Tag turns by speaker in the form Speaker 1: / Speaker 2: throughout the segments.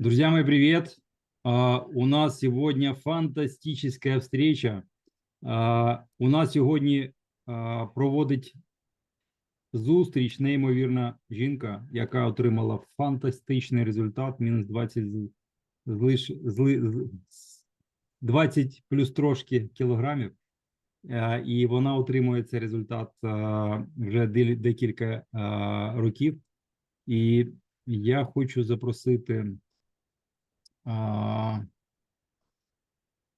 Speaker 1: Друзья мои, привет! У нас сегодня фантастическая встреча. У нас сьогодні проводить зустріч неймовірна жінка, яка отримала фантастичний результат, мінус 20 з, з, лиш, з, ли- з 20 плюс трошки кілограмів. І вона отримує цей результат вже декілька років. І я хочу запросити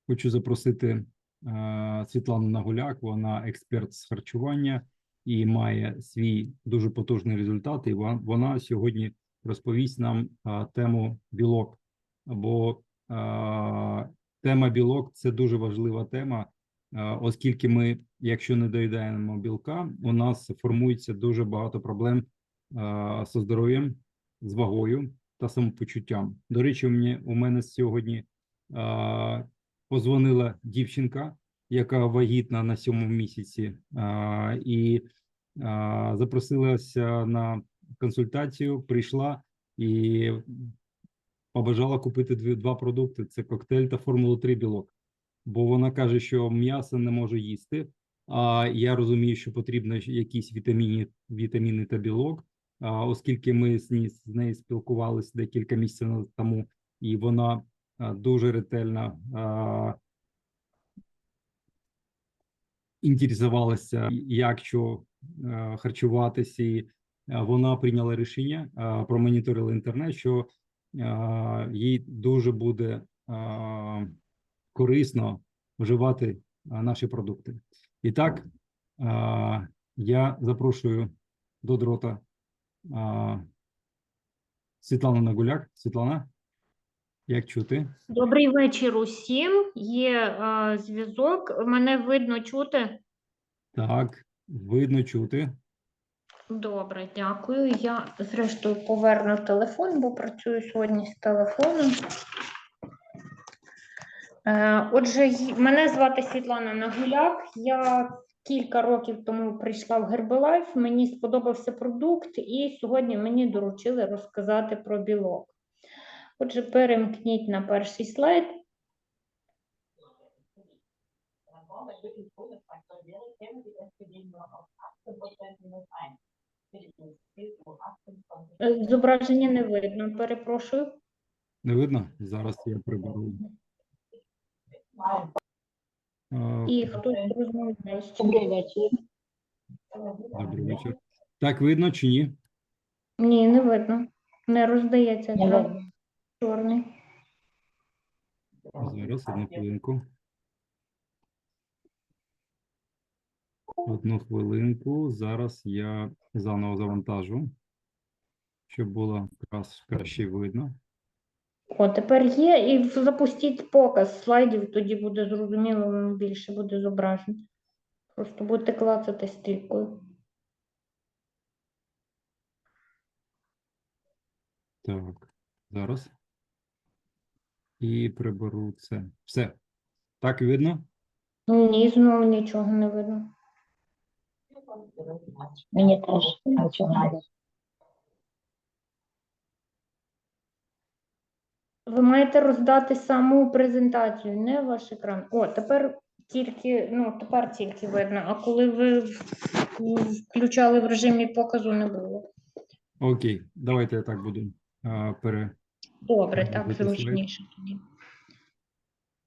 Speaker 1: Хочу запросити Світлану Нагуляк. Вона експерт з харчування і має свій дуже потужний результат. І вона сьогодні розповість нам тему білок. Бо тема білок це дуже важлива тема, оскільки ми, якщо не доїдаємо білка, у нас формується дуже багато проблем зі здоров'ям, з вагою та самопочуттям. До речі, у мене, у мене сьогодні а, позвонила дівчинка, яка вагітна на сьомому місяці, а, і а, запросилася на консультацію, прийшла і побажала купити дві, два продукти: це коктейль та Формула 3 білок. Бо вона каже, що м'ясо не може їсти. А я розумію, що потрібно якісь вітаміни, вітаміни та білок. Оскільки ми з, нею спілкувалися декілька місяців тому, і вона дуже ретельно інтересувалася, як що харчуватися, і вона прийняла рішення, промоніторила інтернет, що їй дуже буде корисно вживати наші продукти. І так, я запрошую до дрота Світлана Нагуляк. Світлана, як чути?
Speaker 2: Добрий вечір усім. Є е, зв'язок. Мене видно чути.
Speaker 1: Так, видно чути.
Speaker 2: Добре, дякую. Я зрештою поверну телефон, бо працюю сьогодні з телефоном. Е, Отже, мене звати Світлана Нагуляк. Я кілька років тому прийшла в Herbalife. Мені сподобався продукт, і сьогодні мені доручили розказати про білок. Отже, перемкніть на перший слайд. Е, Зображення не видно, перепрошую.
Speaker 1: Не видно? Зараз я приберу.
Speaker 2: І хтось розмовляє.
Speaker 3: Добрий вечір.
Speaker 1: Добрий вечір. Так, видно чи ні?
Speaker 2: Ні, не видно. Не роздається
Speaker 3: Не видно.
Speaker 2: чорний.
Speaker 1: Зараз одну хвилинку. Одну хвилинку. Зараз я заново завантажу, щоб було краще видно.
Speaker 2: О, тепер є, і запустіть показ слайдів, тоді буде зрозуміло, воно більше буде зображень. Просто будете клацати стрілкою.
Speaker 1: Так, зараз. І приберу це. Все. Так видно?
Speaker 2: Ні, знову нічого не видно.
Speaker 3: Мені теж нічого не видно.
Speaker 2: Ви маєте роздати саму презентацію, не ваш екран. О, тепер тільки, ну, тепер тільки видно, а коли ви включали в режимі показу, не було.
Speaker 1: Окей, давайте я так буду а, пере.
Speaker 2: Добре, так зручніше тоді.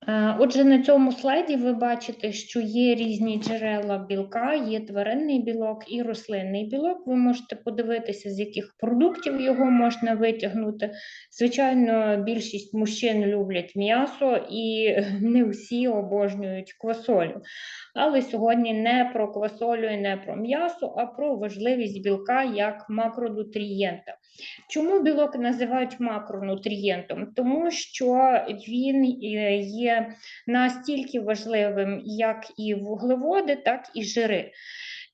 Speaker 2: Е, Отже, на цьому слайді ви бачите, що є різні джерела білка, є тваринний білок і рослинний білок. Ви можете подивитися, з яких продуктів його можна витягнути. Звичайно, більшість мужчин люблять м'ясо і не всі обожнюють квасолю. Але сьогодні не про квасолю і не про м'ясо, а про важливість білка як макронутрієнта. Чому білок називають макронутрієнтом? Тому що він е, є настільки важливим, як і вуглеводи, так і жири.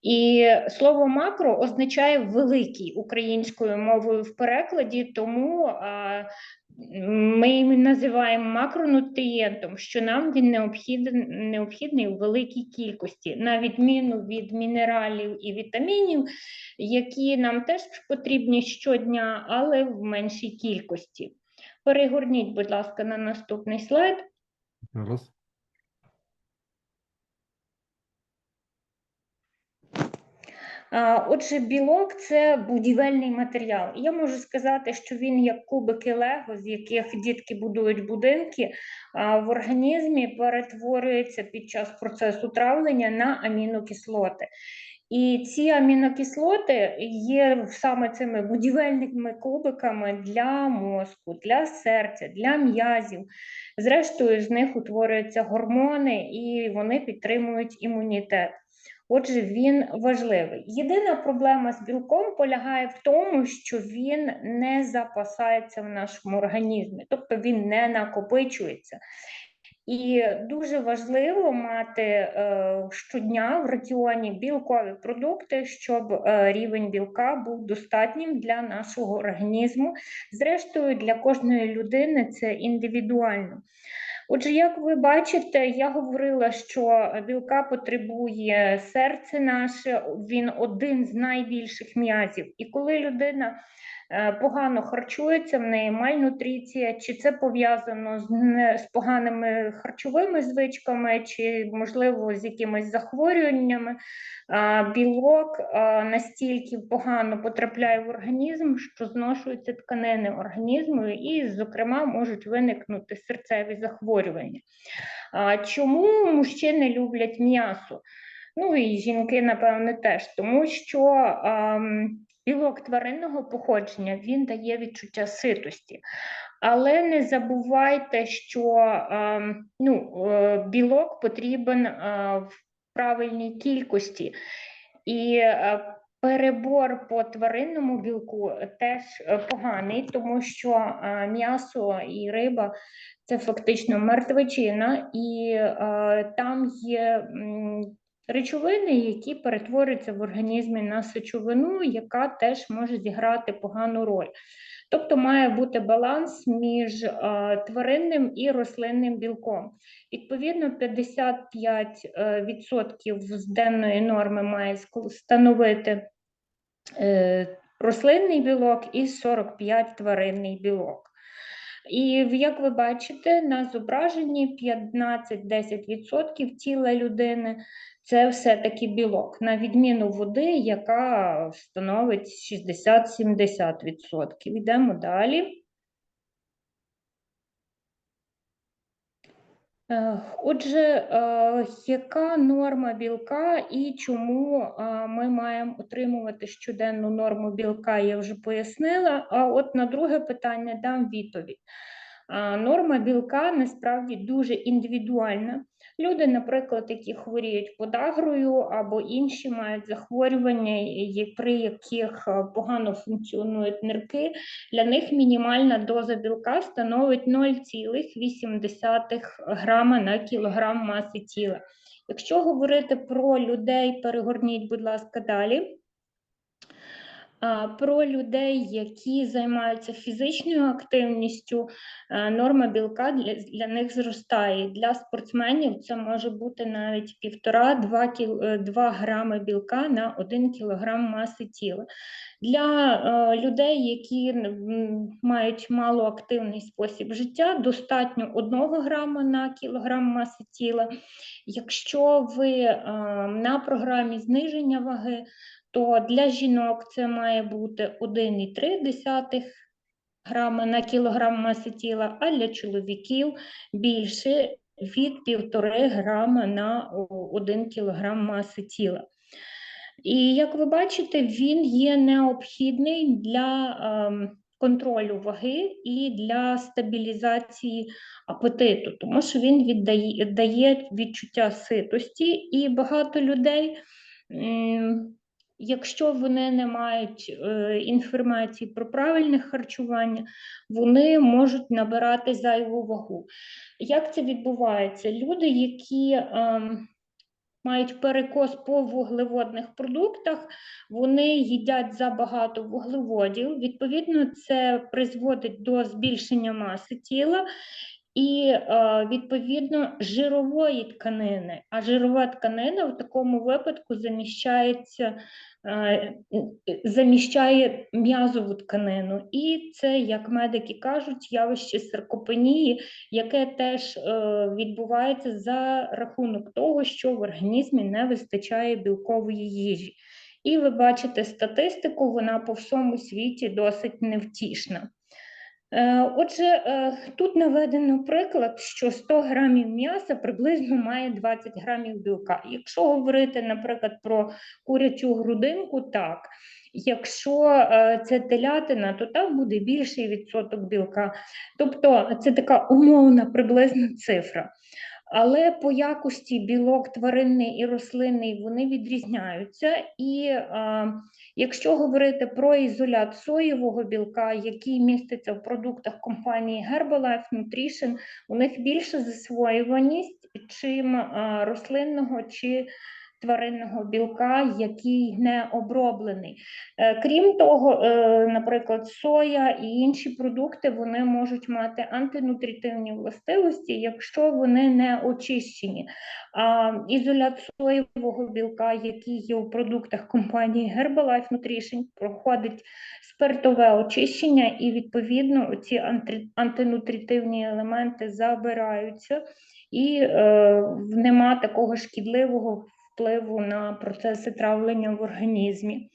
Speaker 2: І слово макро означає великий українською мовою в перекладі, тому ми називаємо макронутрієнтом, що нам він необхідний, необхідний у великій кількості, на відміну від мінералів і вітамінів, які нам теж потрібні щодня, але в меншій кількості. Перегорніть, будь ласка, на наступний слайд.
Speaker 1: Зараз.
Speaker 2: А, Отже, білок це будівельний матеріал. Я можу сказати, що він як кубики Лего, з яких дітки будують будинки, в організмі перетворюється під час процесу травлення на амінокислоти. І ці амінокислоти є саме цими будівельними кубиками для мозку, для серця, для м'язів. Зрештою, з них утворюються гормони і вони підтримують імунітет. Отже, він важливий. Єдина проблема з білком полягає в тому, що він не запасається в нашому організмі, тобто він не накопичується. І дуже важливо мати е, щодня в раціоні білкові продукти, щоб е, рівень білка був достатнім для нашого організму. Зрештою, для кожної людини це індивідуально. Отже, як ви бачите, я говорила, що білка потребує серце наше, він один з найбільших м'язів. І коли людина погано харчується, в неї мальнутриція, чи це пов'язано з, з поганими харчовими звичками, чи, можливо, з якимись захворюваннями, білок настільки погано потрапляє в організм, що зношуються тканини організму, і, зокрема, можуть виникнути серцеві захворювання. Чому мужчини люблять м'ясо? Ну і жінки, напевне, теж, тому що ам, білок тваринного походження він дає відчуття ситості. Але не забувайте, що ам, ну, е, білок потрібен е, в правильній кількості. І е, перебор по тваринному білку теж е, поганий, тому що е, м'ясо і риба це фактично мертвечина, і е, там є речовини, які перетворюються в організмі на сечовину, яка теж може зіграти погану роль. Тобто має бути баланс між е, тваринним і рослинним білком. Відповідно, 55% е, з денної норми має становити е, рослинний білок і 45 тваринний білок. І як ви бачите, на зображенні 15-10% тіла людини це все-таки білок, на відміну води, яка становить 60-70%. Йдемо далі. Е, Отже, е, яка норма білка і чому е, ми маємо отримувати щоденну норму білка, я вже пояснила. А от на друге питання дам відповідь. Норма білка насправді дуже індивідуальна. Люди, наприклад, які хворіють подагрою або інші мають захворювання, при яких е, погано функціонують нирки, для них мінімальна доза білка становить 0,8 грама на кілограм маси тіла. Якщо говорити про людей, перегорніть, будь ласка, далі. Про людей, які займаються фізичною активністю, норма білка для, для них зростає. Для спортсменів це може бути навіть 1,5-2 кіл, е, 2 грами білка на 1 кілограм маси тіла. Для е, людей, які мають малоактивний спосіб життя, достатньо 1 грама на кілограм маси тіла. Якщо ви е, на програмі зниження ваги, то для жінок це має бути 1,3 грама на кілограм маси тіла, а для чоловіків більше від 1,5 грама на 1 кілограм маси тіла. І як ви бачите, він є необхідний для ем, контролю ваги і для стабілізації апетиту, тому що він віддає дає відчуття ситості, і багато людей, якщо вони не мають е, інформації про правильне харчування, вони можуть набирати зайву вагу. Як це відбувається? Люди, які ем, мають перекос по вуглеводних продуктах, вони їдять забагато вуглеводів. Відповідно, це призводить до збільшення маси тіла. І е, відповідно жирової тканини. А жирова тканина в такому випадку заміщається, е, заміщає м'язову тканину. І це, як медики кажуть, явище саркопенії, яке теж е, відбувається за рахунок того, що в організмі не вистачає білкової їжі. І ви бачите статистику, вона по всьому світі досить невтішна. Е, Отже, е, тут наведено приклад, що 100 грамів м'яса приблизно має 20 грамів білка. Якщо говорити, наприклад, про курячу грудинку, так. Якщо е, це телятина, то там буде більший відсоток білка. Тобто це така умовна приблизна цифра. Але по якості білок тваринний і рослинний вони відрізняються. І е, якщо говорити про ізолят соєвого білка, який міститься в продуктах компанії Herbalife Nutrition, у них більша засвоюваність, чим е, рослинного чи тваринного білка, який не оброблений. Е, Крім того, е, наприклад, соя і інші продукти вони можуть мати антинутритивні властивості, якщо вони не очищені. А ізолят соєвого білка, який є у продуктах компанії Herbalife Nutrition, проходить спиртове очищення, і відповідно ці анти- антинутритивні елементи забираються, і е, нема такого шкідливого впливу на процеси травлення в організмі.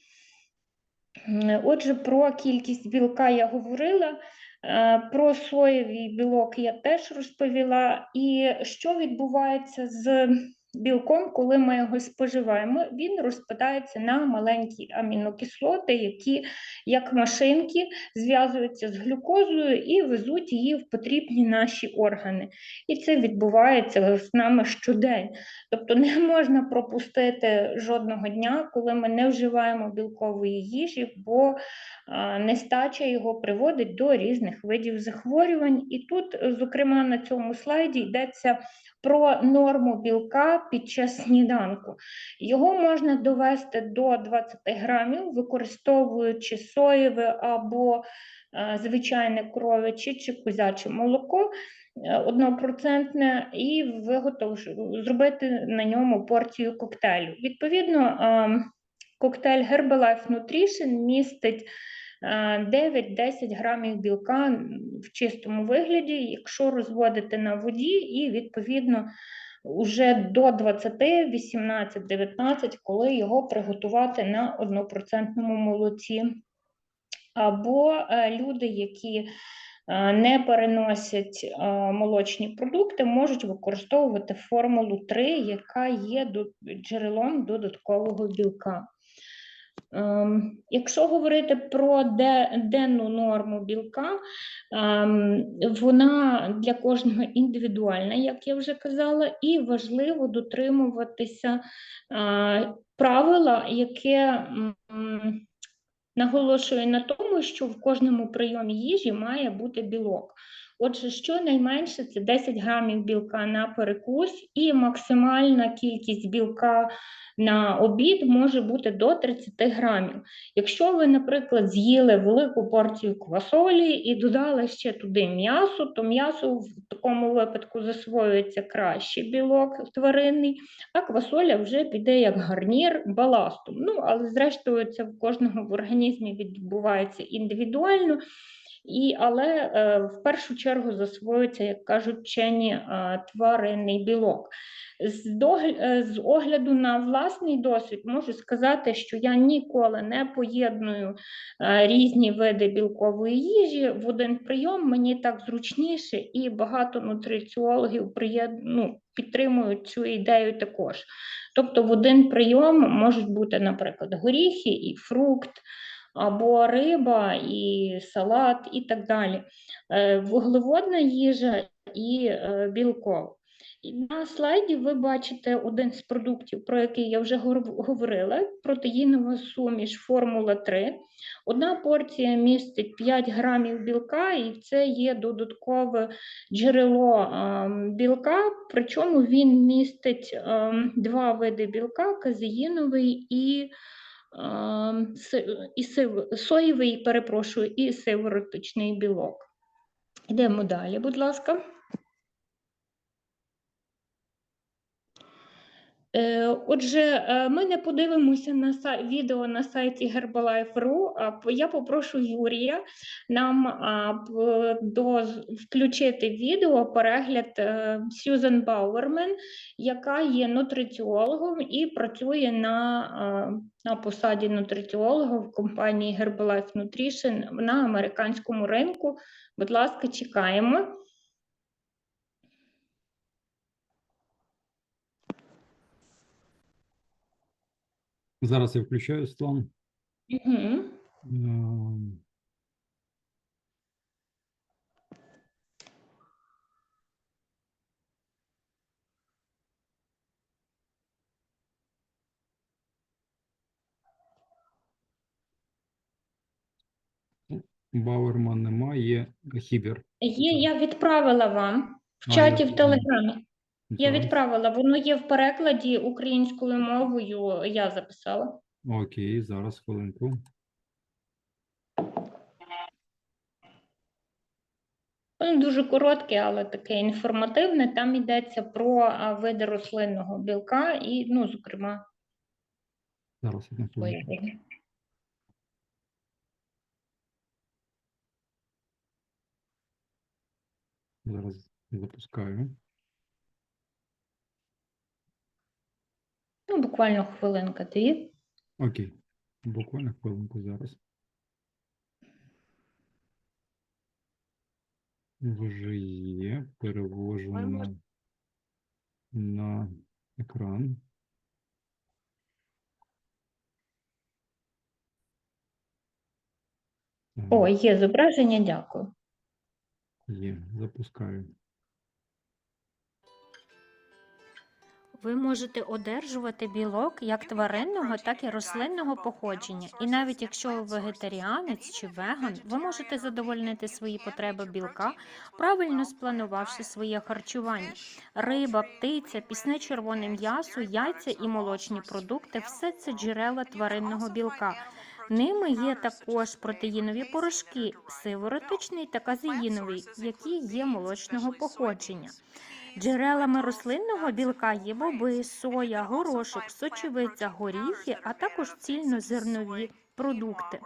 Speaker 2: Отже, про кількість білка я говорила, е, про соєвий білок я теж розповіла. І що відбувається з білком, коли ми його споживаємо? Він розпадається на маленькі амінокислоти, які, як машинки, зв'язуються з глюкозою і везуть її в потрібні наші органи. І це відбувається з нами щодень. Тобто не можна пропустити жодного дня, коли ми не вживаємо білкової їжі, бо нестача його приводить до різних видів захворювань. І тут, зокрема, на цьому слайді йдеться про норму білка під час сніданку. Його можна довести до 20 грамів, використовуючи соєве або е, звичайне коров'яче чи козяче молоко е, однопроцентне, і зробити на ньому порцію коктейлю. Відповідно, ем, коктейль Herbalife Nutrition містить 9-10 грамів білка в чистому вигляді, якщо розводити на воді, і відповідно уже до 20, 18, 19, коли його приготувати на однопроцентному молоці. Або е, люди, які е, не переносять е, молочні продукти, можуть використовувати формулу 3, яка є джерелом додаткового білка. Ем, Якщо говорити про денну норму білка, ем, вона для кожного індивідуальна, як я вже казала, і важливо дотримуватися е, правила, яке наголошує на тому, що в кожному прийомі їжі має бути білок. Отже, щонайменше це 10 грамів білка на перекус, і максимальна кількість білка на обід може бути до 30 грамів. Якщо ви, наприклад, з'їли велику порцію квасолі і додали ще туди м'ясо, то м'ясо в такому випадку засвоюється краще білок тваринний, а квасоля вже піде як гарнір баластом. Ну, але зрештою це в кожного в організмі відбувається індивідуально. І, але е, в першу чергу засвоюється, як кажуть вчені, е, тваринний білок. З, догл- е, з огляду на власний досвід можу сказати, що я ніколи не поєдную е, різні види білкової їжі в один прийом. Мені так зручніше, і багато нутриціологів приєд... ну, підтримують цю ідею також. Тобто в один прийом можуть бути, наприклад, горіхи і фрукт або риба, і салат, і так далі. Е, Вуглеводна їжа і е, білкова. На слайді ви бачите один з продуктів, про який я вже говорила: протеїнова суміш Формула 3. Одна порція містить 5 грамів білка, і це є додаткове джерело ем, білка, причому він містить ем, два види білка: казеїновий і і сив, соєвий, перепрошую, і сивороточний білок. Йдемо далі, будь ласка. Отже, е, ми не подивимося на відео на сайті Herbalife.ru. Я попрошу Юрія нам до включити відео перегляд е, Сьюзен Бауермен, яка є нутриціологом і працює на, на посаді нутриціолога в компанії Herbalife Nutrition на американському ринку. Будь ласка, чекаємо.
Speaker 1: Зараз я включаю Світлан.
Speaker 2: Угу.
Speaker 1: Ем, Бауерман немає, Хібер.
Speaker 2: Є, я відправила вам в чаті в Телеграмі. Я відправила, воно є в перекладі українською мовою. Я записала.
Speaker 1: Окей, зараз хвилинку.
Speaker 2: Воно дуже коротке, але таке інформативне. Там йдеться про види рослинного білка і, ну, зокрема,
Speaker 1: Зараз одну хвилинку. Зараз запускаю.
Speaker 2: Ну, буквально хвилинка дві.
Speaker 1: Окей. Буквально хвилинку зараз. Вже є. Перевожу на, на екран.
Speaker 2: О, є зображення, дякую.
Speaker 1: Є, запускаю.
Speaker 4: Ви можете одержувати білок як тваринного, так і рослинного походження. І навіть якщо ви вегетаріанець чи веган, ви можете задовольнити свої потреби білка, правильно спланувавши своє харчування. Риба, птиця, пісне червоне м'ясо, яйця і молочні продукти все це джерела тваринного білка. Ними є також протеїнові порошки, сиворотичний та казеїновий, які є молочного походження. Джерелами рослинного білка є боби, соя, горошок, сочевиця, горіхи, а також цільнозернові продукти.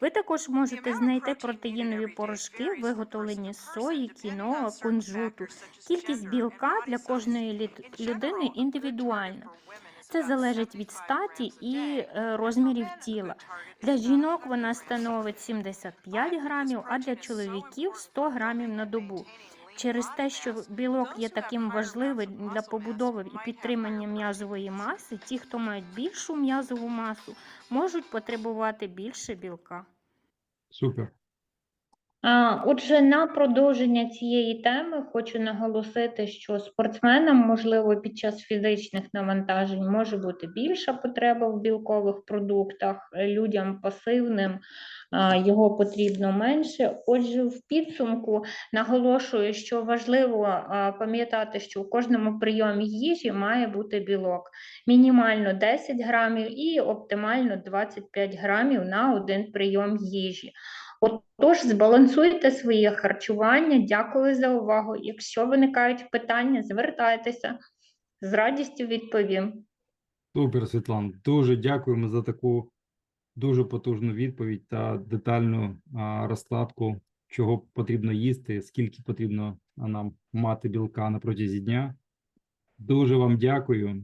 Speaker 4: Ви також можете знайти протеїнові порошки, виготовлені з сої, кіноа, кунжуту. Кількість білка для кожної людини індивідуальна. Це залежить від статі і е, розмірів тіла. Для жінок вона становить 75 грамів, а для чоловіків 100 грамів на добу. Через те, що білок є таким важливим для побудови і підтримання м'язової маси, ті, хто мають більшу м'язову масу, можуть потребувати більше білка.
Speaker 1: Супер.
Speaker 2: Отже, на продовження цієї теми хочу наголосити, що спортсменам, можливо, під час фізичних навантажень може бути більша потреба в білкових продуктах, е, людям пасивним його потрібно менше. Отже, в підсумку наголошую, що важливо пам'ятати, що у кожному прийомі їжі має бути білок мінімально 10 грамів і оптимально 25 грамів на один прийом їжі. Отож, збалансуйте своє харчування. Дякую за увагу. Якщо виникають питання, звертайтеся. З радістю відповім.
Speaker 1: Супер, Світлан. Дуже дякуємо за таку дуже потужну відповідь та детальну а, розкладку, чого потрібно їсти, скільки потрібно нам мати білка на протязі дня. Дуже вам дякую.